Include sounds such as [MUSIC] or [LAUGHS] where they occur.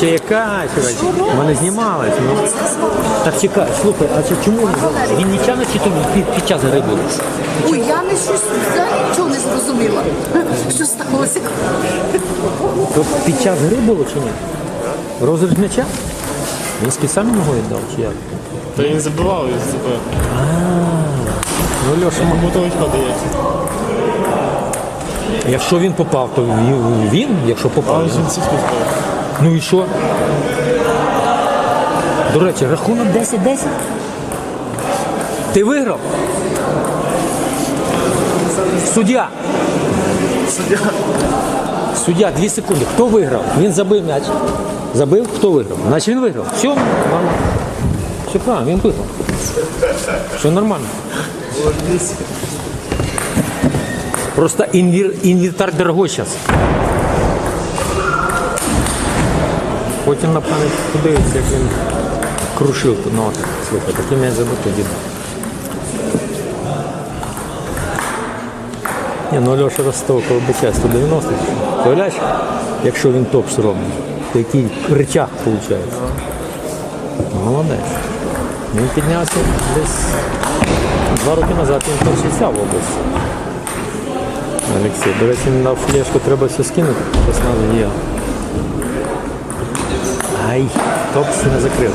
ще яка, чекай, вони знімались. Ну. Так чекай, слухай, а це чому він? Він нічого чи то під, під час гри був? Ой, я не щось взагалі нічого не зрозуміла. [LAUGHS] Що сталося? То під час гри було чи ні? Розрив м'яча? Він спеціально його віддав чи як? Та він забивав із себе. Ну, Льоша, м- Мотовичка дається. якщо він попав, то він, він якщо попав. Але він- ж він сітку збив. Ну і що? До речі, рахунок 10-10. Ти виграв? Суддя. Суддя. Суддя, 2 секунди. Хто виграв? Він забив м'яч. Забив, хто виграв? Значить він виграв. Все, нормально. Все правильно, він виграв. Все нормально. Просто інвір, інвентар дорогой зараз. Потім на пам'ять подивиться, як він крушив ту ноту. Слухай, такий м'яч забити діда. Ні, ну Льоша Ростов, бичає 190. Уявляєш, якщо він топ зробить, то який речах виходить. Молодець. Він піднявся десь два роки назад він перший став в області. Олексій, до речі, дав флешку, треба все скинути. Зараз надо є. Ай, топс не закрив.